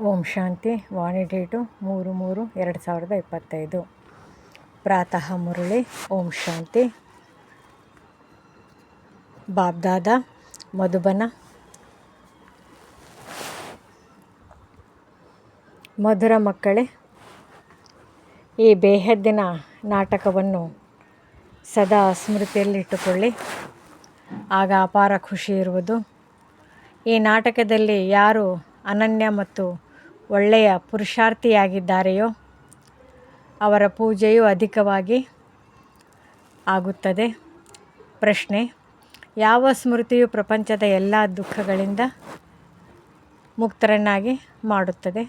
ಓಂ ಶಾಂತಿ, ವಾಣಿ date ಮೂರು ಮೂರು ಎರಡು ಸಾವಿರದ ಇಪ್ಪತ್ತೈದು. ಪ್ರಾತಃ ಮುರಳಿ, ಓಂ ಶಾಂತಿ. ಬಾಬ್ದಾದ, ಮಧುಬನ. ಮಧುರ ಮಕ್ಕಳೇ, ಈ ಬೇಹದ್ದಿನ ನಾಟಕವನ್ನು ಸದಾ ಸ್ಮೃತಿಯಲ್ಲಿಟ್ಟುಕೊಳ್ಳಿ ಆಗ ಅಪಾರ ಖುಷಿ ಇರುವುದು. ಈ ನಾಟಕದಲ್ಲಿ ಯಾರು ಅನನ್ಯ ಮತ್ತು ಒಳ್ಳೆಯ ಪುರುಷಾರ್ಥಿಯಾಗಿದ್ದಾರೆಯೋ ಅವರ ಪೂಜೆಯು ಅಧಿಕವಾಗಿ ಆಗುತ್ತದೆ. ಪ್ರಶ್ನೆ, ಯಾವ ಸ್ಮೃತಿಯು ಪ್ರಪಂಚದ ಎಲ್ಲ ದುಃಖಗಳಿಂದ ಮುಕ್ತರನ್ನಾಗಿ ಮಾಡುತ್ತದೆ?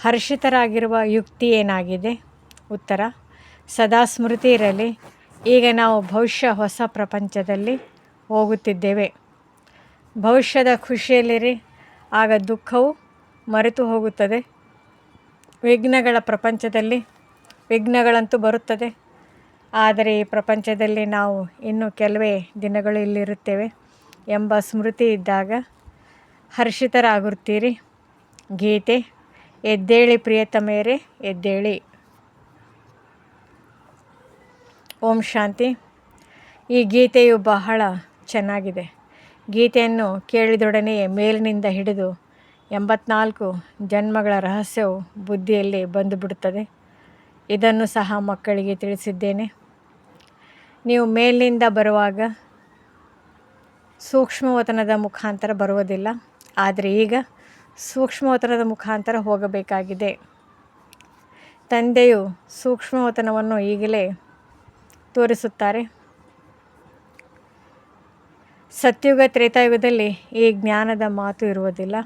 ಹರ್ಷಿತರಾಗಿರುವ ಯುಕ್ತಿ ಏನಾಗಿದೆ? ಉತ್ತರ, ಸದಾ ಸ್ಮೃತಿ ಇರಲಿ. ಈಗ ನಾವು ಭವಿಷ್ಯ ಹೊಸ ಪ್ರಪಂಚದಲ್ಲಿ ಹೋಗುತ್ತಿದ್ದೇವೆ. ಭವಿಷ್ಯದ ಖುಷಿಯಲ್ಲಿರಿ. ಆಗ ದುಃಖವು ಮರೆತು ಹೋಗುತ್ತದೆ. ವಿಘ್ನಗಳ ಪ್ರಪಂಚದಲ್ಲಿ ವಿಘ್ನಗಳಂತೂ ಬರುತ್ತದೆ. ಆದರೆ ಈ ಪ್ರಪಂಚದಲ್ಲಿ ನಾವು ಇನ್ನು ಕೆಲವೇ ದಿನಗಳು ಇಲ್ಲಿರುತ್ತೇವೆ ಎಂಬ ಸ್ಮೃತಿ ಇದ್ದಾಗ ಹರ್ಷಿತರಾಗುತ್ತೀರಿ. ಗೀತೆ, ಎದ್ದೇಳಿ ಪ್ರಿಯತಮೆಯರೇ, ಎದ್ದೇಳಿ. ಓಂ ಶಾಂತಿ. ಈ ಗೀತೆಯು ಬಹಳ ಚೆನ್ನಾಗಿದೆ. ಗೀತೆಯನ್ನು ಕೇಳಿದೊಡನೆಯೇ ಮೇಲಿನಿಂದ ಹಿಡಿದು ಎಂಬತ್ನಾಲ್ಕು ಜನ್ಮಗಳ ರಹಸ್ಯವು ಬುದ್ಧಿಯಲ್ಲಿ ಬಂದುಬಿಡುತ್ತದೆ. ಇದನ್ನು ಸಹ ಮಕ್ಕಳಿಗೆ ತಿಳಿಸಿದ್ದೇನೆ. ನೀವು ಮೇಲಿನಿಂದ ಬರುವಾಗ ಸೂಕ್ಷ್ಮವತನದ ಮುಖಾಂತರ ಬರುವುದಿಲ್ಲ. ಆದರೆ ಈಗ ಸೂಕ್ಷ್ಮವತನದ ಮುಖಾಂತರ ಹೋಗಬೇಕಾಗಿದೆ. ತಂದೆಯು ಸೂಕ್ಷ್ಮವತನವನ್ನು ಈಗಲೇ ತೋರಿಸುತ್ತಾರೆ. ಸತ್ಯುಗ ತ್ರೇತಾಯುಗದಲ್ಲಿ ಈ ಜ್ಞಾನದ ಮಾತು ಇರುವುದಿಲ್ಲ,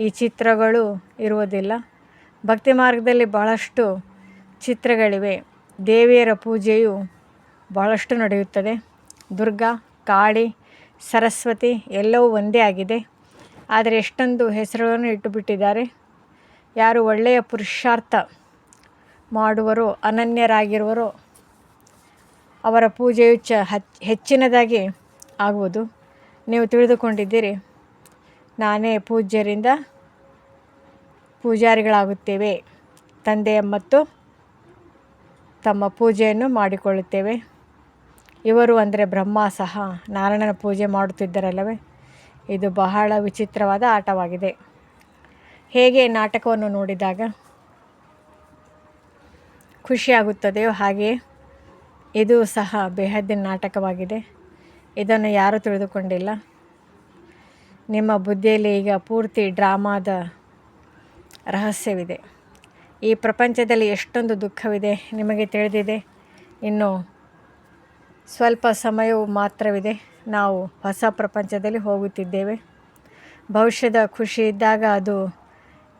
ಈ ಚಿತ್ರಗಳು ಇರುವುದಿಲ್ಲ. ಭಕ್ತಿ ಮಾರ್ಗದಲ್ಲಿ ಬಹಳಷ್ಟು ಚಿತ್ರಗಳಿವೆ. ದೇವಿಯರ ಪೂಜೆಯು ಬಹಳಷ್ಟು ನಡೆಯುತ್ತದೆ. ದುರ್ಗಾ, ಕಾಳಿ, ಸರಸ್ವತಿ ಎಲ್ಲವೂ ಒಂದೇ ಆಗಿದೆ. ಆದರೆ ಎಷ್ಟೊಂದು ಹೆಸರುಗಳನ್ನು ಇಟ್ಟುಬಿಟ್ಟಿದ್ದಾರೆ. ಯಾರು ಒಳ್ಳೆಯ ಪುರುಷಾರ್ಥ ಮಾಡುವರು, ಅನನ್ಯರಾಗಿರುವರೋ ಅವರ ಪೂಜೆಯು ಚ ಹೆಚ್ಚಿನದಾಗಿ ಆಗುವುದು. ನೀವು ತಿಳಿದುಕೊಂಡಿದ್ದೀರಿ. ನಾನೇ ಪೂಜ್ಯರಿಂದ ಪೂಜಾರಿಗಳಾಗುತ್ತೇವೆ. ತಂದೆಯ ಮತ್ತು ತಮ್ಮ ಪೂಜೆಯನ್ನು ಮಾಡಿಕೊಳ್ಳುತ್ತೇವೆ. ಇವರು ಅಂದರೆ ಬ್ರಹ್ಮ ಸಹ. ನಾರಾಯಣನ ಪೂಜೆ ಮಾಡುತ್ತಿದ್ದರಲ್ಲವೇ? ಇದು ಬಹಳ ವಿಚಿತ್ರವಾದ ಆಟವಾಗಿದೆ. ಹೇಗೆ ನಾಟಕವನ್ನು ನೋಡಿದಾಗ ಖುಷಿಯಾಗುತ್ತದೆಯೋ ಹಾಗೆಯೇ ಇದು ಸಹ ಬೇಹದ್ದಿನ ನಾಟಕವಾಗಿದೆ. ಇದನ್ನು ಯಾರೂ ತಿಳಿದುಕೊಂಡಿಲ್ಲ. ನಿಮ್ಮ ಬುದ್ಧಿಯಲ್ಲಿ ಈಗ ಪೂರ್ತಿ ಡ್ರಾಮಾದ ರಹಸ್ಯವಿದೆ. ಈ ಪ್ರಪಂಚದಲ್ಲಿ ಎಷ್ಟೊಂದು ದುಃಖವಿದೆ ನಿಮಗೆ ತಿಳಿದಿದೆ. ಇನ್ನು ಸ್ವಲ್ಪ ಸಮಯವು ಮಾತ್ರವಿದೆ. ನಾವು ಹೊಸ ಪ್ರಪಂಚದಲ್ಲಿ ಹೋಗುತ್ತಿದ್ದೇವೆ. ಭವಿಷ್ಯದ ಖುಷಿ ಇದ್ದಾಗ ಅದು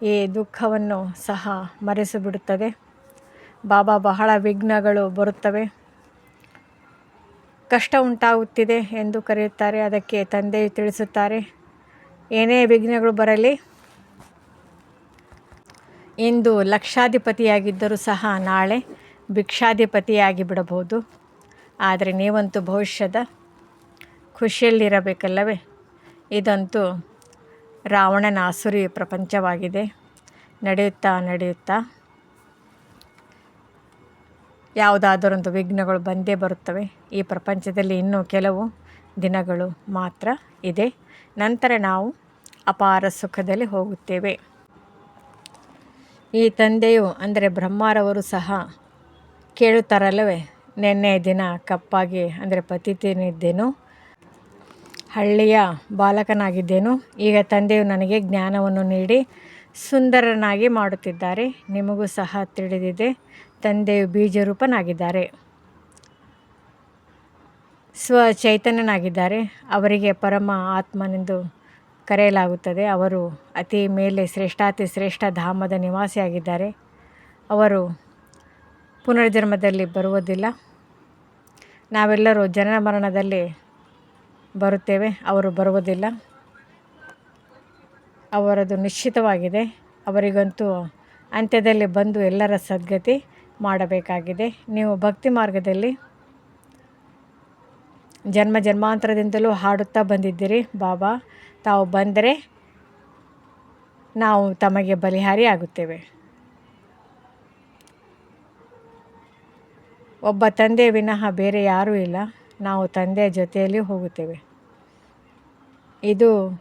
ಈ ದುಃಖವನ್ನು ಸಹ ಮರೆಸಿಬಿಡುತ್ತದೆ. ಬಾಬಾ ಬಹಳ ವಿಘ್ನಗಳು ಬರುತ್ತವೆ. ಕಷ್ಟ ಉಂಟಾಗುತ್ತಿದೆ ಎಂದು ಕರೆಯುತ್ತಾರೆ. ಅದಕ್ಕೆ ತಂದೆ ತಿಳಿಸುತ್ತಾರೆ, ಏನೇ ವಿಘ್ನಗಳು ಬರಲಿ, ಇಂದು ಲಕ್ಷಾಧಿಪತಿಯಾಗಿದ್ದರೂ ಸಹ ನಾಳೆ ಭಿಕ್ಷಾಧಿಪತಿಯಾಗಿ ಬಿಡಬಹುದು ಆದರೆ ನೀವಂತೂ ಭವಿಷ್ಯದ ಖುಷಿಯಲ್ಲಿರಬೇಕಲ್ಲವೇ? ಇದಂತೂ ರಾವಣನ ಆಸುರಿ ಪ್ರಪಂಚವಾಗಿದೆ. ನಡೆಯುತ್ತಾ ನಡೆಯುತ್ತಾ ಯಾವುದಾದರೊಂದು ವಿಘ್ನಗಳು ಬಂದೇ ಬರುತ್ತವೆ. ಈ ಪ್ರಪಂಚದಲ್ಲಿ ಇನ್ನೂ ಕೆಲವು ದಿನಗಳು ಮಾತ್ರ ಇದೆ. ನಂತರ ನಾವು ಅಪಾರ ಸುಖದಲ್ಲಿ ಹೋಗುತ್ತೇವೆ. ಈ ತಂದೆಯು ಅಂದರೆ ಬ್ರಹ್ಮರವರು ಸಹ ಕೇಳುತ್ತಾರಲ್ಲವೇ, ನಿನ್ನೆ ದಿನ ಕಪ್ಪಾಗಿ ಅಂದರೆ ಪತಿತನಿದ್ದೇನು, ಹಳ್ಳಿಯ ಬಾಲಕನಾಗಿದ್ದೇನು, ಈಗ ತಂದೆಯು ನನಗೆ ಜ್ಞಾನವನ್ನು ನೀಡಿ ಸುಂದರನಾಗಿ ಮಾಡುತ್ತಿದ್ದಾರೆ, ನಿಮಗೂ ಸಹ ತಿಳಿದಿದೆ, ತಂದೆಯು ಬೀಜರೂಪನಾಗಿದ್ದಾರೆ. ಸ್ವ ಚೈತನ್ಯನಾಗಿದ್ದಾರೆ ಅವರಿಗೆ ಪರಮ ಆತ್ಮನೆಂದು ಕರೆಯಲಾಗುತ್ತದೆ. ಅವರು ಅತಿ ಮೇಲೆ ಶ್ರೇಷ್ಠಾತಿ ಶ್ರೇಷ್ಠ ಧಾಮದ ನಿವಾಸಿಯಾಗಿದ್ದಾರೆ. ಅವರು ಪುನರ್ಜನ್ಮದಲ್ಲಿ ಬರುವುದಿಲ್ಲ. ನಾವೆಲ್ಲರೂ ಜನನ ಮರಣದಲ್ಲಿ ಬರುತ್ತೇವೆ. ಅವರು ಬರುವುದಿಲ್ಲ. ಅವರದು ನಿಶ್ಚಿತವಾಗಿದೆ. ಅವರಿಗಂತೂ ಅಂತ್ಯದಲ್ಲಿ ಬಂದು ಎಲ್ಲರ ಸದ್ಗತಿ ಮಾಡಬೇಕಾಗಿದೆ. ನೀವು ಭಕ್ತಿ ಮಾರ್ಗದಲ್ಲಿ ಜನ್ಮ ಜನ್ಮಾಂತರದಿಂದಲೂ ಹಾಡುತ್ತಾ ಬಂದಿದ್ದೀರಿ ಬಾಬಾ. ತಾವು ಬಂದರೆ ನಾವು ತಮಗೆ ಬಲಿಹಾರಿ ಆಗುತ್ತೇವೆ. ಒಬ್ಬ ತಂದೆ ವಿನಃ ಬೇರೆ ಯಾರೂ ಇಲ್ಲ. ನಾವು ತಂದೆಯ ಜೊತೆಯಲ್ಲಿ ಹೋಗುತ್ತೇವೆ. ಇದು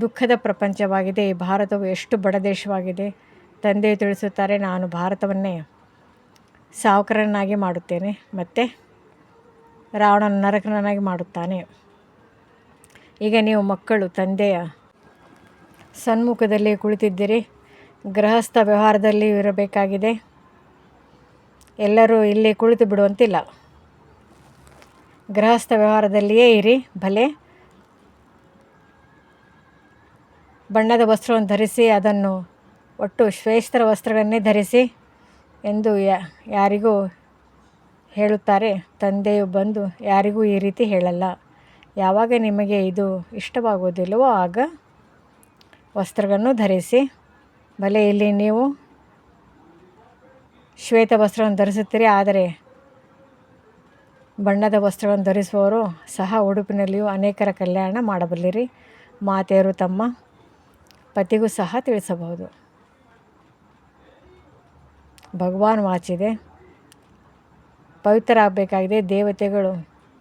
ದುಃಖದ ಪ್ರಪಂಚವಾಗಿದೆ. ಈ ಭಾರತವು ಎಷ್ಟು ಬಡ ದೇಶವಾಗಿದೆ. ತಂದೆ ತಿಳಿಸುತ್ತಾರೆ, ನಾನು ಭಾರತವನ್ನೇ ಸಾವುಕರನ್ನಾಗಿ ಮಾಡುತ್ತೇನೆ. ಮತ್ತು ರಾವಣನ ನರಕನನ್ನಾಗಿ ಮಾಡುತ್ತಾನೆ. ಈಗ ನೀವು ಮಕ್ಕಳು, ತಂದೆಯ ಸನ್ಮುಖದಲ್ಲಿ ಕುಳಿತಿದ್ದೀರಿ. ಗೃಹಸ್ಥ ವ್ಯವಹಾರದಲ್ಲಿ ಇರಬೇಕಾಗಿದೆ. ಎಲ್ಲರೂ ಇಲ್ಲಿ ಕುಳಿತು ಬಿಡುವಂತಿಲ್ಲ. ಗೃಹಸ್ಥ ವ್ಯವಹಾರದಲ್ಲಿಯೇ ಇರಿ, ಭಲೆ. ಬಣ್ಣದ ವಸ್ತ್ರವನ್ನು ಧರಿಸಿ, ಅದನ್ನು ಒಟ್ಟು ಶ್ರೇಷ್ಠರ ವಸ್ತ್ರಗಳನ್ನೇ ಧರಿಸಿ ಎಂದು ಯಾರಿಗೂ ಹೇಳುತ್ತಾರೆ, ತಂದೆಯು ಬಂದು ಯಾರಿಗೂ ಈ ರೀತಿ ಹೇಳಲ್ಲ. ಯಾವಾಗ ನಿಮಗೆ ಇದು ಇಷ್ಟವಾಗುವುದಿಲ್ಲವೋ ಆಗ ವಸ್ತ್ರಗಳನ್ನು ಧರಿಸಿ ಭಲೆ ಇಲ್ಲಿ ನೀವು ಶ್ವೇತ ವಸ್ತ್ರವನ್ನು ಧರಿಸುತ್ತೀರಿ, ಆದರೆ ಬಣ್ಣದ ವಸ್ತ್ರಗಳನ್ನು ಧರಿಸುವವರು ಸಹ ಉಡುಪಿನಲ್ಲಿಯೂ ಅನೇಕರ ಕಲ್ಯಾಣ ಮಾಡಬಲ್ಲಿರಿ. ಮಾತೆಯರು ತಮ್ಮ ಪತಿಗೂ ಸಹ ತಿಳಿಸಬಹುದು. ಭಗವಾನ್ ವಾಚಿದೆ. ಪವಿತ್ರರಾಗಬೇಕಾಗಿದೆ, ದೇವತೆಗಳು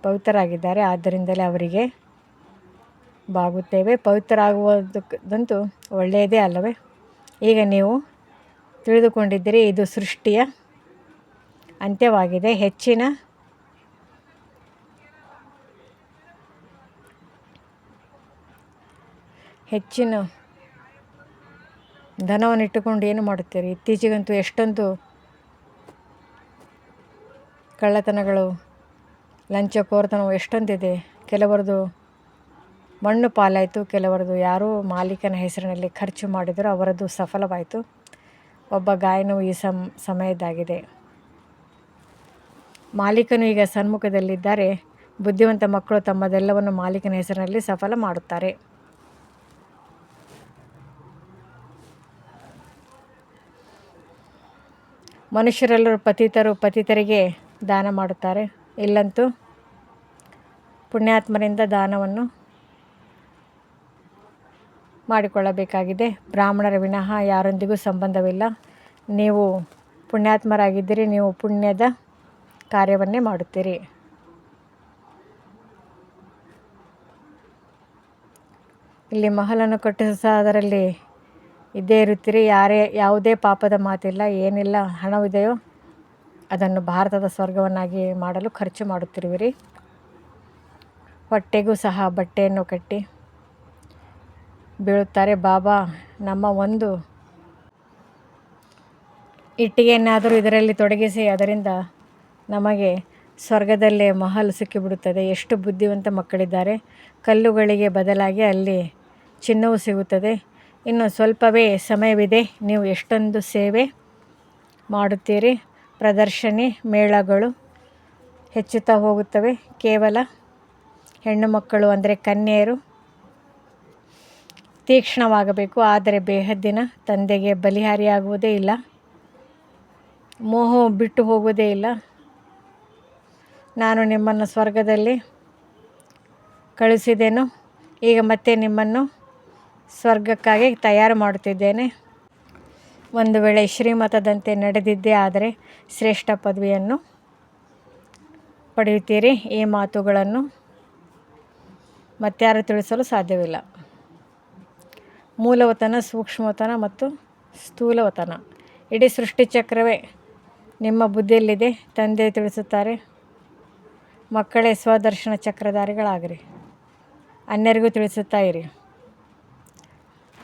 ಪವಿತ್ರರಾಗಿದ್ದಾರೆ, ಆದ್ದರಿಂದಲೇ ಅವರಿಗೆ ಬಾಗುತ್ತೇವೆ. ಪವಿತ್ರರಾಗುವುದಕ್ಕಂತೂ ಒಳ್ಳೆಯದೇ ಅಲ್ಲವೇ? ಈಗ ನೀವು ತಿಳಿದುಕೊಂಡಿದ್ದೀರಿ, ಇದು ಸೃಷ್ಟಿಯ ಅಂತ್ಯವಾಗಿದೆ. ಹೆಚ್ಚಿನ ಹೆಚ್ಚಿನ ಧನವನ್ನು ಇಟ್ಟುಕೊಂಡು ಏನು ಮಾಡುತ್ತೀರಿ? ಇತ್ತೀಚೆಗಂತೂ ಎಷ್ಟೊಂದು ಕಳ್ಳತನಗಳು ಲಂಚಕೋರತನವು ಎಷ್ಟೊಂದಿದೆ. ಕೆಲವರದು ಮಣ್ಣು ಪಾಲಾಯಿತು, ಕೆಲವರದು ಯಾರೋ ಮಾಲೀಕನ ಹೆಸರಿನಲ್ಲಿ ಖರ್ಚು ಮಾಡಿದರೂ ಅವರದ್ದು ಸಫಲವಾಯಿತು. ಒಬ್ಬ ಗಾಯನವು ಈ ಸಮ್ ಸಮಯದ್ದಾಗಿದೆ ಮಾಲೀಕನು ಈಗ ಸನ್ಮುಖದಲ್ಲಿದ್ದಾರೆ. ಬುದ್ಧಿವಂತ ಮಕ್ಕಳು ತಮ್ಮದೆಲ್ಲವನ್ನು ಮಾಲೀಕನ ಹೆಸರಿನಲ್ಲಿ ಸಫಲ ಮಾಡುತ್ತಾರೆ. ಮನುಷ್ಯರೆಲ್ಲರೂ ಪತಿತರು, ಪತಿತರಿಗೆ ದಾನ ಮಾಡುತ್ತಾರೆ. ಇಲ್ಲಂತೂ ಪುಣ್ಯಾತ್ಮರಿಂದ ದಾನವನ್ನು ಮಾಡಿಕೊಳ್ಳಬೇಕಾಗಿದೆ. ಬ್ರಾಹ್ಮಣರ ವಿನಃ ಯಾರೊಂದಿಗೂ ಸಂಬಂಧವಿಲ್ಲ. ನೀವು ಪುಣ್ಯಾತ್ಮರಾಗಿದ್ದರೆ, ನೀವು ಪುಣ್ಯದ ಕಾರ್ಯವನ್ನೇ ಮಾಡುತ್ತೀರಿ. ಇಲ್ಲಿ ಮಹಲನ್ನು ಕಟ್ಟಿಸ ಅದರಲ್ಲಿ ಇದ್ದೇ ಇರುತ್ತೀರಿ. ಯಾರೇ, ಯಾವುದೇ ಪಾಪದ ಮಾತಿಲ್ಲ, ಏನಿಲ್ಲ, ಹಣವಿದೆಯೋ ಅದನ್ನು ಭಾರತದ ಸ್ವರ್ಗವನ್ನಾಗಿ ಮಾಡಲು ಖರ್ಚು ಮಾಡುತ್ತಿರುವಿರಿ. ಹೊಟ್ಟೆಗೂ ಸಹ ಬಟ್ಟೆಯನ್ನು ಕಟ್ಟಿ ಬೀಳುತ್ತಾರೆ. ಬಾಬಾ, ನಮ್ಮ ಒಂದು ಇಟ್ಟಿಗೆಯನ್ನಾದರೂ ಇದರಲ್ಲಿ ತೊಡಗಿಸಿ, ಅದರಿಂದ ನಮಗೆ ಸ್ವರ್ಗದಲ್ಲೇ ಮಹಲ್ ಸಿಕ್ಕಿಬಿಡುತ್ತದೆ. ಎಷ್ಟು ಬುದ್ಧಿವಂತ ಮಕ್ಕಳಿದ್ದಾರೆ. ಕಲ್ಲುಗಳಿಗೆ ಬದಲಾಗಿ ಅಲ್ಲಿ ಚಿನ್ನವು ಸಿಗುತ್ತದೆ. ಇನ್ನು ಸ್ವಲ್ಪವೇ ಸಮಯವಿದೆ. ನೀವು ಎಷ್ಟೊಂದು ಸೇವೆ ಮಾಡುತ್ತೀರಿ. ಪ್ರದರ್ಶನಿ ಮೇಳಗಳು ಹೆಚ್ಚುತ್ತಾ ಹೋಗುತ್ತವೆ. ಕೇವಲ ಹೆಣ್ಣು ಮಕ್ಕಳು ಅಂದರೆ ಕನ್ಯೆಯರು ತೀಕ್ಷ್ಣವಾಗಬೇಕು. ಆದರೆ ಬೇಹದ್ದಿನ ತಂದೆಗೆ ಬಲಿಹಾರಿಯಾಗುವುದೇ ಇಲ್ಲ. ಮೋಹ ಬಿಟ್ಟು ಹೋಗುವುದೇ ಇಲ್ಲ. ನಾನು ನಿಮ್ಮನ್ನು ಸ್ವರ್ಗದಲ್ಲಿ ಕಳಿಸಿದೆನು ಈಗ ಮತ್ತೆ ನಿಮ್ಮನ್ನು ಸ್ವರ್ಗಕ್ಕಾಗಿ ತಯಾರು ಮಾಡುತ್ತಿದ್ದೇನೆ. ಒಂದು ವೇಳೆ ಶ್ರೀಮತದಂತೆ ನಡೆದಿದ್ದೇ ಆದರೆ ಶ್ರೇಷ್ಠ ಪದವಿಯನ್ನು ಪಡೆಯುತ್ತೀರಿ. ಈ ಮಾತುಗಳನ್ನು ಮತ್ತಾರು ತಿಳಿಸಲು ಸಾಧ್ಯವಿಲ್ಲ. ಮೂಲವತನ, ಸೂಕ್ಷ್ಮವತನ ಮತ್ತು ಸ್ಥೂಲವತನ. ಇಡೀ ಸೃಷ್ಟಿ ಚಕ್ರವೇ ನಿಮ್ಮ ಬುದ್ಧಿಯಲ್ಲಿದೆ. ತಂದೆ ತಿಳಿಸುತ್ತಾರೆ, ಮಕ್ಕಳೇ ಸ್ವದರ್ಶನ ಚಕ್ರಧಾರಿಗಳಾಗಿರಿ. ಅನ್ಯರಿಗೂ ತಿಳಿಸುತ್ತಾ ಇರಿ.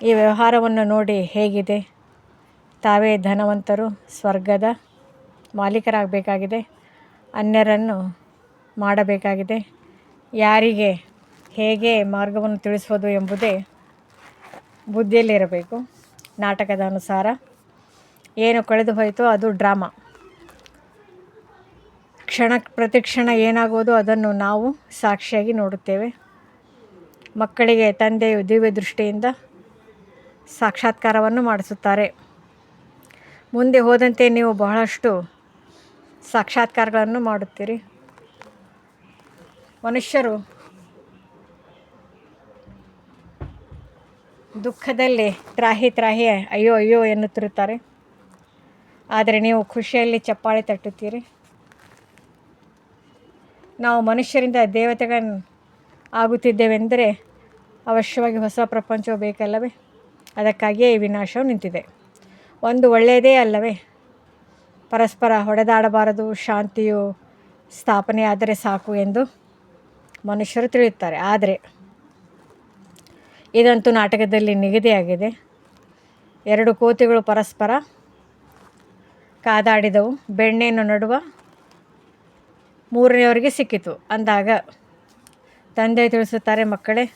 ಈ ವ್ಯವಹಾರವನ್ನು ನೋಡಿ ಹೇಗಿದೆ. ತಾವೇ ಧನವಂತರು, ಸ್ವರ್ಗದ ಮಾಲೀಕರಾಗಬೇಕಾಗಿದೆ. ಅನ್ಯರನ್ನು ಮಾಡಬೇಕಾಗಿದೆ. ಯಾರಿಗೆ, ಹೇಗೆ ಮಾರ್ಗವನ್ನು ತಿಳಿಸುವುದು ಎಂಬುದೇ ಬುದ್ಧಿಯಲ್ಲಿರಬೇಕು. ನಾಟಕದ ಅನುಸಾರ, ಏನು ಕಳೆದು ಹೋಯಿತು ಅದು ಡ್ರಾಮಾ. ಕ್ಷಣ ಪ್ರತಿಕ್ಷಣ ಏನಾಗುವುದು ಅದನ್ನು ನಾವು ಸಾಕ್ಷಿಯಾಗಿ ನೋಡುತ್ತೇವೆ. ಮಕ್ಕಳಿಗೆ ತಂದೆಯು ದಿವ್ಯ ದೃಷ್ಟಿಯಿಂದ ಸಾಕ್ಷಾತ್ಕಾರವನ್ನು ಮಾಡಿಸುತ್ತಾರೆ. ಮುಂದೆ ಹೋದಂತೆ ನೀವು ಬಹಳಷ್ಟು ಸಾಕ್ಷಾತ್ಕಾರಗಳನ್ನು ಮಾಡುತ್ತೀರಿ. ಮನುಷ್ಯರು ದುಃಖದಲ್ಲಿ ತ್ರಾಹಿ ತ್ರಾಹಿ ಅಯ್ಯೋ ಅಯ್ಯೋ ಎನ್ನುತ್ತಿರುತ್ತಾರೆ. ಆದರೆ ನೀವು ಖುಷಿಯಲ್ಲಿ ಚಪ್ಪಾಳೆ ತಟ್ಟುತ್ತೀರಿ. ನಾವು ಮನುಷ್ಯರಿಂದ ದೇವತೆಗಳನ್ನು ಆಗುತ್ತಿದ್ದೇವೆಂದರೆ ಅವಶ್ಯವಾಗಿ ಹೊಸ ಪ್ರಪಂಚವು ಬೇಕಲ್ಲವೇ? ಅದಕ್ಕಾಗಿಯೇ ಈ ವಿನಾಶವು ನಿಂತಿದೆ. ಒಂದು ಒಳ್ಳೆಯದೇ ಅಲ್ಲವೇ? ಪರಸ್ಪರ ಹೊಡೆದಾಡಬಾರದು, ಶಾಂತಿಯು ಸ್ಥಾಪನೆಯಾದರೆ ಸಾಕು ಎಂದು ಮನುಷ್ಯರು ತಿಳಿಯುತ್ತಾರೆ. ಆದರೆ, ಇದಂತೂ ನಾಟಕದಲ್ಲಿ ನಿಗದಿಯಾಗಿದೆ. ಎರಡು ಕೋತಿಗಳು ಪರಸ್ಪರ ಕಾದಾಡಿದವು. ಬೆಣ್ಣೆಯನ್ನು ನಡುವ ಮೂರನೆಯವರಿಗೆ ಸಿಕ್ಕಿತು. ಅಂದಾಗ, ತಂದೆ ತಿಳಿಸುತ್ತಾರೆ, ಮಕ್ಕಳೇ,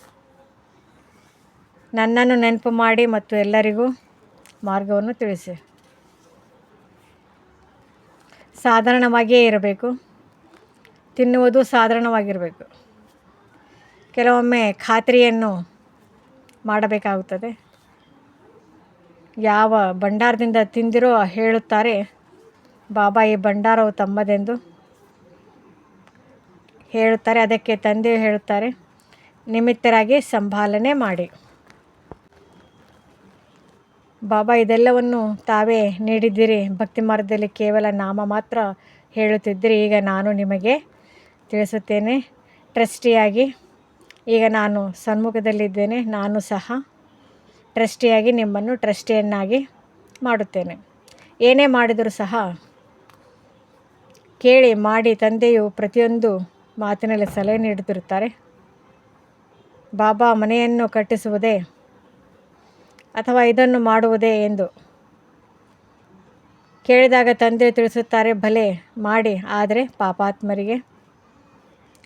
ನನ್ನನ್ನು ನೆನಪು ಮಾಡಿ ಮತ್ತು ಎಲ್ಲರಿಗೂ ಮಾರ್ಗವನ್ನು ತಿಳಿಸಿ. ಸಾಧಾರಣವಾಗಿಯೇ ಇರಬೇಕು. ತಿನ್ನುವುದು ಸಾಧಾರಣವಾಗಿರಬೇಕು. ಕೆಲವೊಮ್ಮೆ ಖಾತ್ರಿಯನ್ನು ಮಾಡಬೇಕಾಗುತ್ತದೆ. ಯಾವ ಭಂಡಾರದಿಂದ ತಿಂದಿರೋ ಹೇಳುತ್ತಾರೆ, ಬಾಬಾ, ಈ ಭಂಡಾರವು ತಮ್ಮದೆಂದು ಹೇಳುತ್ತಾರೆ. ಅದಕ್ಕೆ ತಂದೆಯು ಹೇಳುತ್ತಾರೆ, ನಿಮಿತ್ತರಾಗಿ ಸಂಭಾಲನೆ ಮಾಡಿ. ಬಾಬಾ, ಇದೆಲ್ಲವನ್ನು ತಾವೇ ನೀಡಿದ್ದೀರಿ. ಭಕ್ತಿ ಮಾರ್ಗದಲ್ಲಿ ಕೇವಲ ನಾಮ ಮಾತ್ರ ಹೇಳುತ್ತಿದ್ದಿರಿ. ಈಗ ನಾನು ನಿಮಗೆ ತಿಳಿಸುತ್ತೇನೆ. ಟ್ರಸ್ಟಿಯಾಗಿ ಈಗ ನಾನು ಸನ್ಮುಖದಲ್ಲಿದ್ದೇನೆ. ನಾನು ಸಹ ಟ್ರಸ್ಟಿಯಾಗಿ ನಿಮ್ಮನ್ನು ಟ್ರಸ್ಟಿಯನ್ನಾಗಿ ಮಾಡುತ್ತೇನೆ. ಏನೇ ಮಾಡಿದರೂ ಸಹ ಕೇಳಿ ಮಾಡಿ ತಂದೆಯು ಪ್ರತಿಯೊಂದು ಮಾತಿನಲ್ಲಿ ಸಲಹೆ ನೀಡುತ್ತಿರುತ್ತಾರೆ. ಬಾಬಾ, ಮನೆಯನ್ನು ಕಟ್ಟಿಸುವುದೇ ಅಥವಾ ಇದನ್ನು ಮಾಡುವುದೇ ಎಂದು. ಕೇಳಿದಾಗ ತಂದೆ ತಿಳಿಸುತ್ತಾರೆ, ಭಲೆ, ಮಾಡಿ, ಆದರೆ ಪಾಪಾತ್ಮರಿಗೆ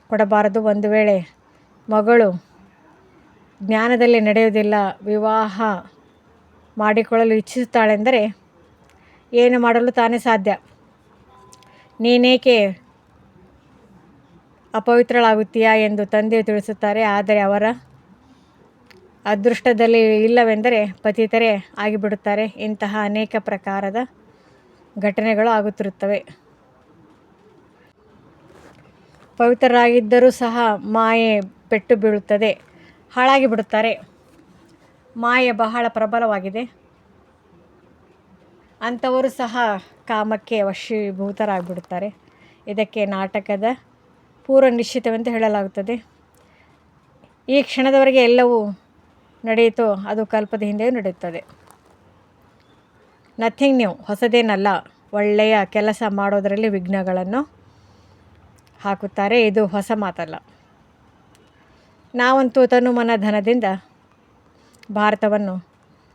ಕೊಡಬಾರದು. ಒಂದು ವೇಳೆ ಮಗಳು ಜ್ಞಾನದಲ್ಲಿ ನಡೆಯುವುದಿಲ್ಲ, ವಿವಾಹ ಮಾಡಿಕೊಳ್ಳಲು ಇಚ್ಛಿಸುತ್ತಾಳೆಂದರೆ ಏನು ಮಾಡಲು ತಾನೇ ಸಾಧ್ಯ? ನೀನೇಕೆ ಅಪವಿತ್ರಳಾಗುತ್ತೀಯಾ? ಎಂದು ತಂದೆ ತಿಳಿಸುತ್ತಾರೆ, ಆದರೆ ಅವರ ಅದೃಷ್ಟದಲ್ಲಿ ಇಲ್ಲವೆಂದರೆ ಪತಿತರೇ ಆಗಿಬಿಡುತ್ತಾರೆ. ಇಂತಹ ಅನೇಕ ಪ್ರಕಾರದ ಘಟನೆಗಳು ಆಗುತ್ತಿರುತ್ತವೆ. ಪವಿತ್ರರಾಗಿದ್ದರೂ ಸಹ ಮಾಯೆ ಪೆಟ್ಟು ಬೀಳುತ್ತದೆ, ಹಾಳಾಗಿ ಬಿಡುತ್ತಾರೆ. ಮಾಯೆ ಬಹಳ ಪ್ರಬಲವಾಗಿದೆ. ಅಂಥವರು ಸಹ ಕಾಮಕ್ಕೆ ವಶೀಭೂತರಾಗಿಬಿಡುತ್ತಾರೆ. ಇದಕ್ಕೆ ನಾಟಕದ ಪೂರ್ವ ನಿಶ್ಚಿತವೆಂದು ಹೇಳಲಾಗುತ್ತದೆ. ಈ ಕ್ಷಣದವರೆಗೆ ಎಲ್ಲವೂ ನಡೆಯಿತು. ಅದು ಕಲ್ಪದ ಹಿಂದೆಯೂ ನಡೆಯುತ್ತದೆ. ನಥಿಂಗ್ ನ್ಯೂ ಹೊಸದೇನಲ್ಲ. ಒಳ್ಳೆಯ ಕೆಲಸ ಮಾಡೋದರಲ್ಲಿ ವಿಘ್ನಗಳನ್ನು ಹಾಕುತ್ತಾರೆ. ಇದು ಹೊಸ ಮಾತಲ್ಲ. ನಾವಂತೂ ತನು ಮನ ಧನದಿಂದ ಭಾರತವನ್ನು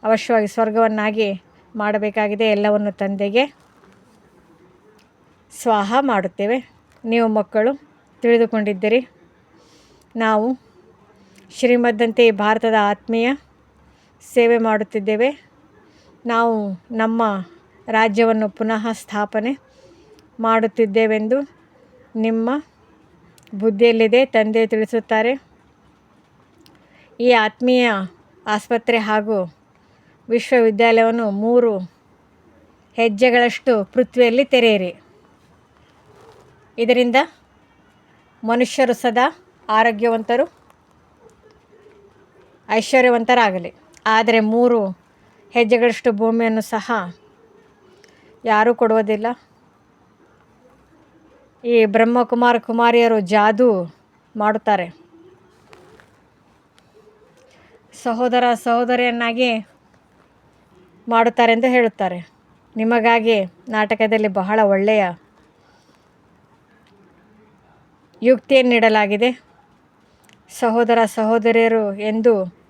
ಅವಶ್ಯವಾಗಿ ಸ್ವರ್ಗವನ್ನಾಗಿ ಮಾಡಬೇಕಾಗಿದೆ. ಎಲ್ಲವನ್ನು ತಂದೆಗೆ ಸ್ವಾಹ ಮಾಡುತ್ತೇವೆ. ನೀವು ಮಕ್ಕಳು, ತಿಳಿದುಕೊಂಡಿದ್ದೀರಿ. ನಾವು ಶ್ರೀಮದ್ದಂತೆ ಭಾರತದ ಆತ್ಮೀಯ ಸೇವೆ ಮಾಡುತ್ತಿದ್ದೇವೆ. ನಾವು ನಮ್ಮ ರಾಜ್ಯವನ್ನು ಪುನಃ ಸ್ಥಾಪನೆ ಮಾಡುತ್ತಿದ್ದೇವೆಂದು ನಿಮ್ಮ ಬುದ್ಧಿಯಲ್ಲಿದೆ, ತಂದೆ ತಿಳಿಸುತ್ತಾರೆ. ಈ ಆತ್ಮೀಯ ಆಸ್ಪತ್ರೆ ಹಾಗೂ ವಿಶ್ವವಿದ್ಯಾಲಯವನ್ನು ಮೂರು ಹೆಜ್ಜೆಗಳಷ್ಟು ಪೃಥ್ವಿಯಲ್ಲಿ ತೆರೆಯಿರಿ. ಇದರಿಂದ ಮನುಷ್ಯರು ಸದಾ ಆರೋಗ್ಯವಂತರು. ಐಶ್ವರ್ಯವಂತರಾಗಲಿ. ಆದರೆ ಮೂರು ಹೆಜ್ಜೆಗಳಷ್ಟು ಭೂಮಿಯನ್ನು ಸಹ ಯಾರೂ ಕೊಡುವುದಿಲ್ಲ. ಈ ಬ್ರಹ್ಮಕುಮಾರ ಕುಮಾರಿಯರು ಜಾದೂ ಮಾಡುತ್ತಾರೆ. ಸಹೋದರ ಸಹೋದರಿಯನ್ನಾಗಿ ಮಾಡುತ್ತಾರೆ ಎಂದು ಹೇಳುತ್ತಾರೆ. ನಿಮಗಾಗಿ ನಾಟಕದಲ್ಲಿ ಬಹಳ ಒಳ್ಳೆಯ ಯುಕ್ತಿಯನ್ನು ನೀಡಲಾಗಿದೆ ಸಹೋದರ ಸಹೋದರಿಯರು ಎಂದು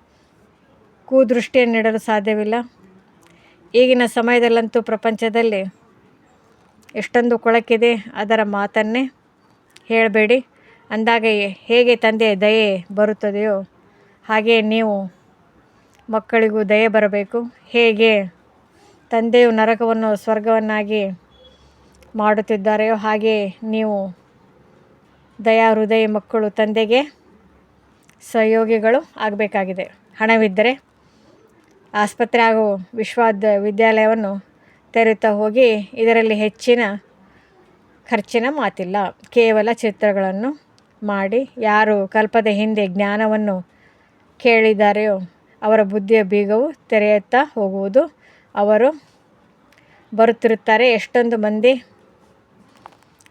ಕುದೃಷ್ಟಿಯನ್ನು ನೀಡಲು ಸಾಧ್ಯವಿಲ್ಲ. ಈಗಿನ ಸಮಯದಲ್ಲಂತೂ ಪ್ರಪಂಚದಲ್ಲಿ ಎಷ್ಟೊಂದು ಕೊಳಕಿದೆ ಅದರ ಮಾತನ್ನೇ ಹೇಳಬೇಡಿ. ಅಂದಾಗ ಹೇಗೆ ತಂದೆ ದಯೆ ಬರುತ್ತದೆಯೋ ಹಾಗೆ ನೀವು ಮಕ್ಕಳಿಗೂ ದಯೆ ಬರಬೇಕು. ಹೇಗೆ ತಂದೆಯು ನರಕವನ್ನು ಸ್ವರ್ಗವನ್ನಾಗಿ ಮಾಡುತ್ತಿದ್ದಾರೆಯೋ ಹಾಗೆ ನೀವು ದಯಾ ಹೃದಯ ಮಕ್ಕಳು ತಂದೆಗೆ ಸಹಯೋಗಿಗಳು ಆಗಬೇಕಾಗಿದೆ. ಹಣವಿದ್ದರೆ ಆಸ್ಪತ್ರೆ ಹಾಗೂ ವಿಶ್ವದ ವಿದ್ಯಾಲಯವನ್ನು ತೆರೆಯುತ್ತಾ ಹೋಗಿ ಇದರಲ್ಲಿ ಹೆಚ್ಚಿನ ಖರ್ಚಿನ ಮಾತಿಲ್ಲ. ಕೇವಲ ಚಿತ್ರಗಳನ್ನು ಮಾಡಿ ಯಾರು ಕಲ್ಪದ ಹಿಂದೆ ಜ್ಞಾನವನ್ನು ಕೇಳಿದ್ದಾರೆಯೋ ಅವರ ಬುದ್ಧಿಯ ಬೀಗವು ತೆರೆಯುತ್ತಾ ಹೋಗುವುದು ಅವರು ಬರುತ್ತಿರುತ್ತಾರೆ. ಎಷ್ಟೊಂದು ಮಂದಿ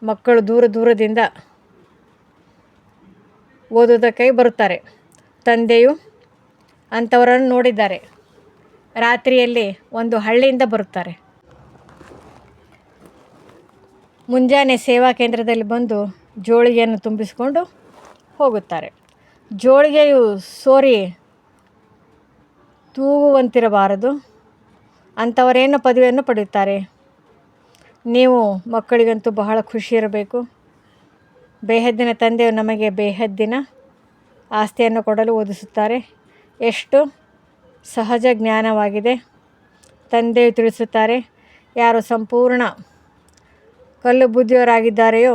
ಮಕ್ಕಳು ದೂರ ದೂರದಿಂದ ಓದುವುದಕ್ಕಾಗಿ ಬರುತ್ತಾರೆ. ತಂದೆಯು ಅಂಥವರನ್ನು ನೋಡಿದ್ದಾರೆ. ರಾತ್ರಿಯಲ್ಲಿ ಒಂದು ಹಳ್ಳಿಯಿಂದ ಬರುತ್ತಾರೆ. ಮುಂಜಾನೆ ಸೇವಾ ಕೇಂದ್ರದಲ್ಲಿ ಬಂದು ಜೋಳಿಗೆಯನ್ನು ತುಂಬಿಸಿಕೊಂಡು ಹೋಗುತ್ತಾರೆ. ಜೋಳಿಗೆಯು ಸೋರಿ ತೂಗುವಂತಿರಬಾರದು. ಅಂಥವರೇನು ಪದವಿಯನ್ನು ಪಡೆಯುತ್ತಾರೆ. ನೀವು ಮಕ್ಕಳಿಗಂತೂ ಬಹಳ ಖುಷಿ ಇರಬೇಕು ಬೇಹದ್ದಿನ ತಂದೆಯು ನಮಗೆ ಬೇಹದ್ದಿನ ಆಸ್ತಿಯನ್ನು ಕೊಡಲು ಓದಿಸುತ್ತಾರೆ ಎಷ್ಟು ಸಹಜ ಜ್ಞಾನವಾಗಿದೆ. ತಂದೆ ತಿಳಿಸುತ್ತಾರೆ, ಯಾರು ಸಂಪೂರ್ಣ ಕಲ್ಲು ಬುದ್ಧಿಯವರಾಗಿದ್ದಾರೆಯೋ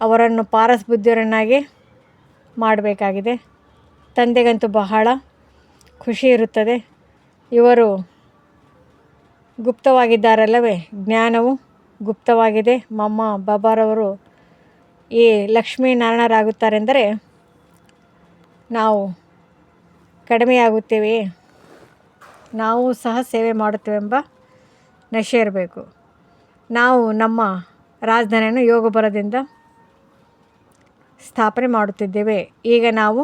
ಅವರನ್ನು ಪಾರಸ್ ಬುದ್ಧಿಯವರನ್ನಾಗಿ ಮಾಡಬೇಕಾಗಿದೆ. ತಂದೆಗಂತೂ ಬಹಳ ಖುಷಿ ಇರುತ್ತದೆ. ಇವರು ಗುಪ್ತವಾಗಿದ್ದಾರಲ್ಲವೇ? ಜ್ಞಾನವು ಗುಪ್ತವಾಗಿದೆ. ಮಮ್ಮ ಬಾಬಾರವರು ಈ ಲಕ್ಷ್ಮೀನಾರಾಯಣರಾಗುತ್ತಾರೆಂದರೆ ನಾವು ಕಡಿಮೆಯಾಗುತ್ತೇವೆಯೇ ನಾವು ಸಹ ಸೇವೆ ಮಾಡುತ್ತೇವೆಂಬ ನಶೆ ಇರಬೇಕು. ನಾವು ನಮ್ಮ ರಾಜಧಾನಿಯನ್ನು ಯೋಗ ಬರದಿಂದ ಸ್ಥಾಪನೆ ಮಾಡುತ್ತಿದ್ದೇವೆ. ಈಗ ನಾವು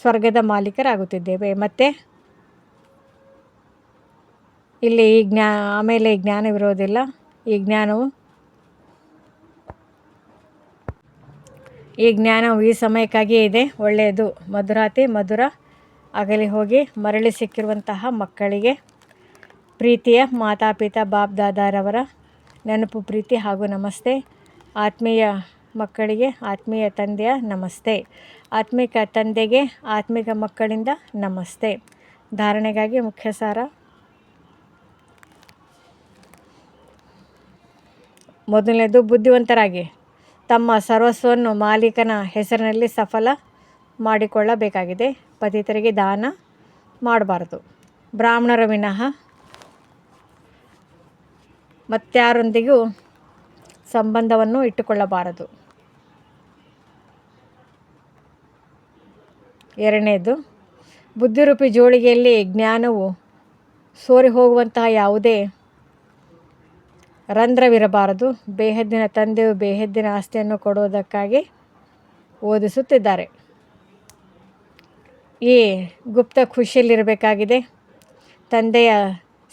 ಸ್ವರ್ಗದ ಮಾಲೀಕರಾಗುತ್ತಿದ್ದೇವೆ. ಮತ್ತು ಇಲ್ಲಿ ಈ ಜ್ಞಾ, ಆಮೇಲೆ ಈ ಜ್ಞಾನವಿರೋದಿಲ್ಲ ಈ ಜ್ಞಾನವು ಈ ಜ್ಞಾನವು ಈ ಸಮಯಕ್ಕಾಗಿಯೇ ಇದೆ. ಒಳ್ಳೆಯದು. ಮಧುರಾತಿ ಮಧುರ. ಅಗಲಿ ಹೋಗಿ ಮರಳಿ ಸಿಕ್ಕಿರುವಂತಹ ಮಕ್ಕಳಿಗೆ ಪ್ರೀತಿಯ ಮಾತಾಪಿತಾ ಬಾಬ್ ದಾದಾರವರ ನೆನಪು, ಪ್ರೀತಿ ಹಾಗೂ ನಮಸ್ತೆ. ಆತ್ಮೀಯ ಮಕ್ಕಳಿಗೆ ಆತ್ಮೀಯ ತಂದೆಯ ನಮಸ್ತೆ. ಆತ್ಮಿಕ ತಂದೆಗೆ ಆತ್ಮಿಕ ಮಕ್ಕಳಿಂದ ನಮಸ್ತೆ. ಧಾರಣೆಗಾಗಿ ಮುಖ್ಯ ಸಾರ ಮೊದಲನೇದು ಬುದ್ಧಿವಂತರಾಗಿ. ತಮ್ಮ ಸರ್ವಸ್ವವನ್ನು ಮಾಲೀಕನ ಹೆಸರಿನಲ್ಲಿ ಸಫಲ ಮಾಡಿಕೊಳ್ಳಬೇಕಾಗಿದೆ. ಪತಿತರಿಗೆ ದಾನ ಮಾಡಬಾರದು. ಬ್ರಾಹ್ಮಣರ ವಿನಃ ಮತ್ತಾರೊಂದಿಗೂ ಸಂಬಂಧವನ್ನು ಇಟ್ಟುಕೊಳ್ಳಬಾರದು. ಎರಡನೇದು, ಬುದ್ಧಿರೂಪಿ ಜೋಳಿಗೆಯಲ್ಲಿ ಜ್ಞಾನವು ಸೋರಿ ಹೋಗುವಂತಹ ಯಾವುದೇ ರಂಧ್ರವಿರಬಾರದು. ಬೇಹದ್ದಿನ ತಂದೆಯು ಬೇಹದ್ದಿನ ಆಸ್ತಿಯನ್ನು ಕೊಡುವುದಕ್ಕಾಗಿ ಓದಿಸುತ್ತಿದ್ದಾರೆ. ಈ ಗುಪ್ತ ಖುಷಿಯಲ್ಲಿರಬೇಕಾಗಿದೆ. ತಂದೆಯ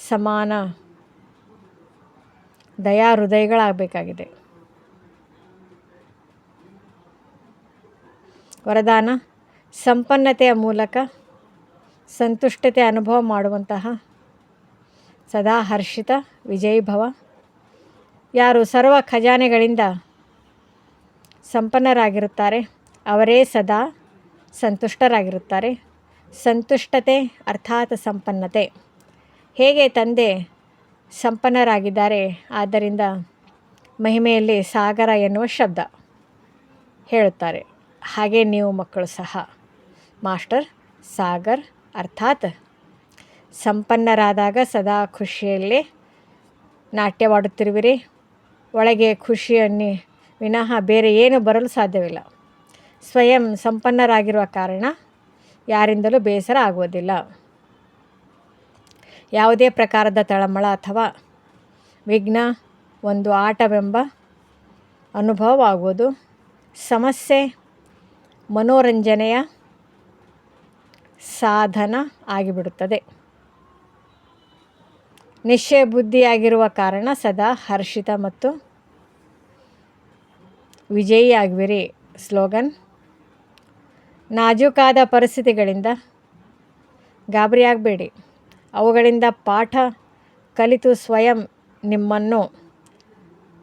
ಸಮಾನ ದಯಾ ಹೃದಯಗಳಾಗಬೇಕಾಗಿದೆ ವರದಾನ, ಸಂಪನ್ನತೆಯ ಮೂಲಕ ಸಂತುಷ್ಟತೆ ಅನುಭವ ಮಾಡುವಂತಹ ಸದಾ ಹರ್ಷಿತ ವಿಜಯೀಭವ. ಯಾರು ಸರ್ವ ಖಜಾನೆಗಳಿಂದ ಸಂಪನ್ನರಾಗಿರುತ್ತಾರೆ, ಅವರೇ ಸದಾ ಸಂತುಷ್ಟರಾಗಿರುತ್ತಾರೆ. ಸಂತುಷ್ಟತೆ ಅರ್ಥಾತ್ ಸಂಪನ್ನತೆ. ಹೇಗೆ ತಂದೆ ಸಂಪನ್ನರಾಗಿದ್ದಾರೆ, ಆದ್ದರಿಂದ ಮಹಿಮೆಯಲ್ಲಿ ಸಾಗರ ಎನ್ನುವ ಶಬ್ದ ಹೇಳುತ್ತಾರೆ. ಹಾಗೆ ನೀವು ಮಕ್ಕಳು ಸಹ. ಮಾಸ್ಟರ್ ಸಾಗರ್ ಅರ್ಥಾತ್ ಸಂಪನ್ನರಾದಾಗ ಸದಾ ಖುಷಿಯಲ್ಲೇ ನಾಟ್ಯವಾಡುತ್ತಿರುವಿರಿ. ಒಳಗೆ ಖುಷಿಯನ್ನೇ ವಿನಃ ಬೇರೆ ಏನು ಬರಲು ಸಾಧ್ಯವಿಲ್ಲ. ಸ್ವಯಂ ಸಂಪನ್ನರಾಗಿರುವ ಕಾರಣ ಯಾರಿಂದಲೂ ಬೇಸರ ಆಗುವುದಿಲ್ಲ. ಯಾವುದೇ ಪ್ರಕಾರದ ತಳಮಳ ಅಥವಾ ವಿಘ್ನ, ಒಂದು ಆಟವೆಂಬ ಅನುಭವವಾಗುವುದು ಸಮಸ್ಯೆ, ಮನೋರಂಜನೆಯ ಸಾಧನ ಆಗಿಬಿಡುತ್ತದೆ. ನಿಶ್ಚಯ ಬುದ್ಧಿಯಾಗಿರುವ ಕಾರಣ ಸದಾ ಹರ್ಷಿತ ಮತ್ತು ವಿಜಯಿಯಾಗುವಿರಿ ಸ್ಲೋಗನ್ ನಾಜೂಕಾದ ಪರಿಸ್ಥಿತಿಗಳಿಂದ ಗಾಬರಿಯಾಗಬೇಡಿ ಅವುಗಳಿಂದ ಪಾಠ ಕಲಿತು ಸ್ವಯಂ ನಿಮ್ಮನ್ನು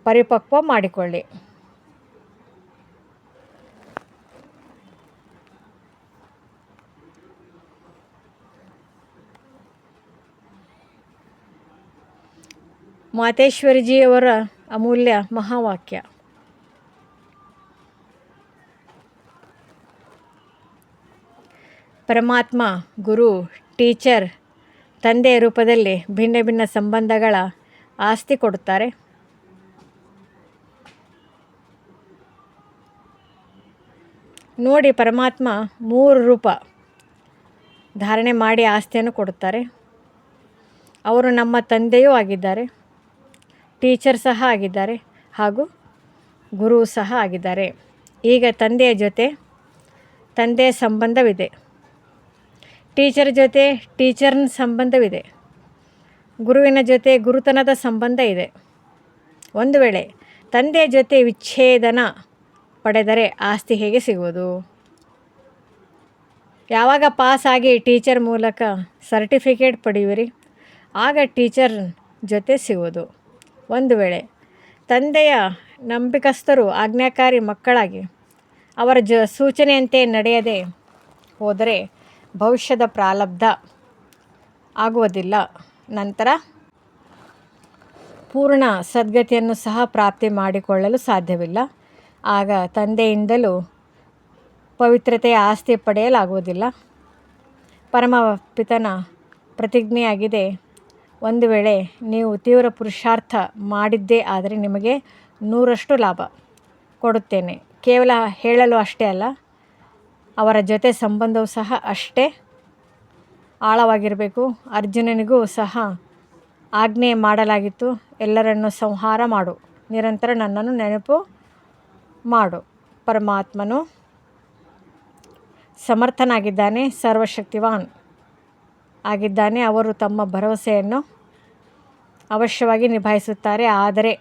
ಪರಿಪಕ್ವ ಮಾಡಿಕೊಳ್ಳಿ. ಮಾತೇಶ್ವರಿಜಿಯವರ ಅಮೂಲ್ಯ ಮಹಾವಾಕ್ಯ. ಪರಮಾತ್ಮ, ಗುರು, ಟೀಚರ್ ತಂದೆಯ ರೂಪದಲ್ಲಿ ಭಿನ್ನ ಭಿನ್ನ ಸಂಬಂಧಗಳ ಆಸ್ತಿ ಕೊಡುತ್ತಾರೆ. ನೋಡಿ ಪರಮಾತ್ಮ ಮೂರು ರೂಪ ಧಾರಣೆ ಮಾಡಿ ಆಸ್ತಿಯನ್ನು ಕೊಡುತ್ತಾರೆ. ಅವರು ನಮ್ಮ ತಂದೆಯೂ ಆಗಿದ್ದಾರೆ, ಟೀಚರ್ ಸಹ ಆಗಿದ್ದಾರೆ ಹಾಗೂ ಗುರು ಸಹ ಆಗಿದ್ದಾರೆ. ಈಗ ತಂದೆಯ ಜೊತೆ ತಂದೆಯ ಸಂಬಂಧವಿದೆ. ಟೀಚರ್ ಜೊತೆ ಟೀಚರ್ನ ಸಂಬಂಧವಿದೆ. ಗುರುವಿನ ಜೊತೆ ಗುರುತನದ ಸಂಬಂಧ ಇದೆ. ಒಂದು ವೇಳೆ ತಂದೆ ಜೊತೆ ವಿಚ್ಛೇದನ ಪಡೆದರೆ ಆಸ್ತಿ ಹೇಗೆ ಸಿಗುವುದು? ಯಾವಾಗ ಪಾಸ್ ಆಗಿ ಟೀಚರ್ ಮೂಲಕ ಸರ್ಟಿಫಿಕೇಟ್ ಪಡೆಯುವಿರಿ, ಆಗ ಟೀಚರ್ ಜೊತೆ ಸಿಗುವುದು. ಒಂದು ವೇಳೆ ತಂದೆಯ ನಂಬಿಕಸ್ಥರು ಆಜ್ಞಾಕಾರಿ ಮಕ್ಕಳಾಗಿ ಅವರ ಜ ಸೂಚನೆಯಂತೆ ನಡೆಯದೆ ಹೋದರೆ ಭವಿಷ್ಯದ ಪ್ರಾರಬ್ಧ ಆಗುವುದಿಲ್ಲ. ನಂತರ ಪೂರ್ಣ ಸದ್ಗತಿಯನ್ನು ಸಹ ಪ್ರಾಪ್ತಿ ಮಾಡಿಕೊಳ್ಳಲು ಸಾಧ್ಯವಿಲ್ಲ. ಆಗ ತಂದೆಯಿಂದಲೂ ಪವಿತ್ರತೆಯ ಆಸ್ತಿ ಪಡೆಯಲಾಗುವುದಿಲ್ಲ. ಪರಮ ಪಿತನ ಪ್ರತಿಜ್ಞೆಯಾಗಿದೆ, ಒಂದು ವೇಳೆ ನೀವು ತೀವ್ರ ಪುರುಷಾರ್ಥ ಮಾಡಿದ್ದೇ ಆದರೆ ನಿಮಗೆ ನೂರಷ್ಟು ಲಾಭ ಕೊಡುತ್ತೇನೆ. ಕೇವಲ ಹೇಳಲು ಅಷ್ಟೇ ಅಲ್ಲ ಅವರ ಜೊತೆ ಸಂಬಂಧವು ಸಹ ಅಷ್ಟೇ ಆಳವಾಗಿರಬೇಕು. ಅರ್ಜುನನಿಗೂ ಸಹ ಆಜ್ಞೆ ಮಾಡಲಾಗಿತ್ತು. ಎಲ್ಲರನ್ನು ಸಂಹಾರ ಮಾಡು. ನಿರಂತರ ನನ್ನನ್ನು ನೆನಪು ಮಾಡು. ಪರಮಾತ್ಮನು ಸಮರ್ಥನಾಗಿದ್ದಾನೆ, ಸರ್ವಶಕ್ತಿವಾನ್ ಆಗಿದ್ದಾನೆ. ಅವರು ತಮ್ಮ ಭರವಸೆಯನ್ನು ಅವಶ್ಯವಾಗಿ ನಿಭಾಯಿಸುತ್ತಾರೆ. ಆದರೆ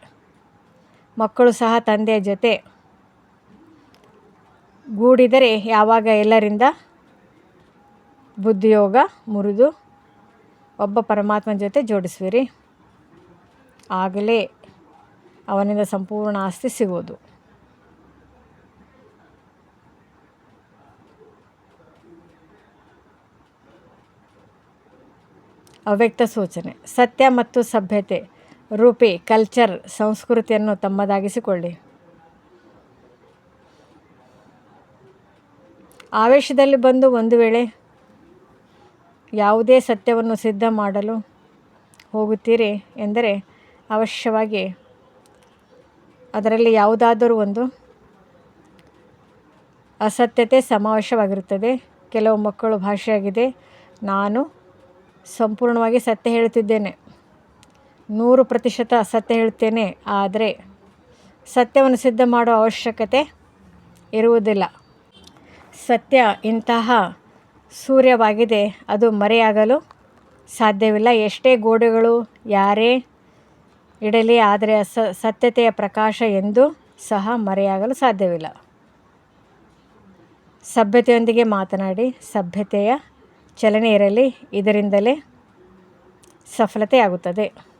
ಮಕ್ಕಳು ಸಹ ತಂದೆಯ ಜೊತೆ ಗೂಡಿದರೆ ಯಾವಾಗ ಎಲ್ಲರಿಂದ ಬುದ್ಧಿಯೋಗ ಮುರಿದು ಒಬ್ಬ ಪರಮಾತ್ಮ ಜೊತೆ ಜೋಡಿಸುವಿರಿ? ಆಗಲೇ ಅವನಿಂದ ಸಂಪೂರ್ಣ ಆಸ್ತಿ ಸಿಗೋದು. ಅವ್ಯಕ್ತ ಸೂಚನೆ, ಸತ್ಯ ಮತ್ತು ಸಭ್ಯತೆ, ರೂಪಿ, ಕಲ್ಚರ್, ಸಂಸ್ಕೃತಿಯನ್ನು ತಮ್ಮದಾಗಿಸಿಕೊಳ್ಳಿ. ಆವೇಶದಲ್ಲಿ ಬಂದು ಒಂದು ವೇಳೆ ಯಾವುದೇ ಸತ್ಯವನ್ನು ಸಿದ್ಧ ಮಾಡಲು ಹೋಗುತ್ತೀರಿ ಎಂದರೆ ಅವಶ್ಯವಾಗಿ ಅದರಲ್ಲಿ ಯಾವುದಾದರೂ ಒಂದು ಅಸತ್ಯತೆ ಸಮಾವೇಶವಾಗಿರುತ್ತದೆ. ಕೆಲವು ಮಕ್ಕಳು ಭಾಷೆಯಾಗಿದೆ. ನಾನು ಸಂಪೂರ್ಣವಾಗಿ ಸತ್ಯ ಹೇಳುತ್ತಿದ್ದೇನೆ. ನೂರು ಪ್ರತಿಶತ ಅಸತ್ಯ ಹೇಳುತ್ತೇನೆ. ಆದರೆ ಸತ್ಯವನ್ನು ಸಿದ್ಧ ಮಾಡುವ ಅವಶ್ಯಕತೆ ಇರುವುದಿಲ್ಲ. ಸತ್ಯ ಇಂತಹ ಸೂರ್ಯವಾಗಿದೆ, ಅದು ಮರೆಯಾಗಲು ಸಾಧ್ಯವಿಲ್ಲ. ಎಷ್ಟೇ ಗೋಡೆಗಳು ಯಾರೇ ಇಡಲಿ, ಆದರೆ ಸತ್ಯತೆಯ ಪ್ರಕಾಶ ಎಂದು ಸಹ ಮರೆಯಾಗಲು ಸಾಧ್ಯವಿಲ್ಲ. ಸಭ್ಯತೆಯೊಂದಿಗೆ ಮಾತನಾಡಿ, ಸಭ್ಯತೆಯ ಚಲನೆ ಇರಲಿ, ಇದರಿಂದಲೇ ಸಫಲತೆಯಾಗುತ್ತದೆ.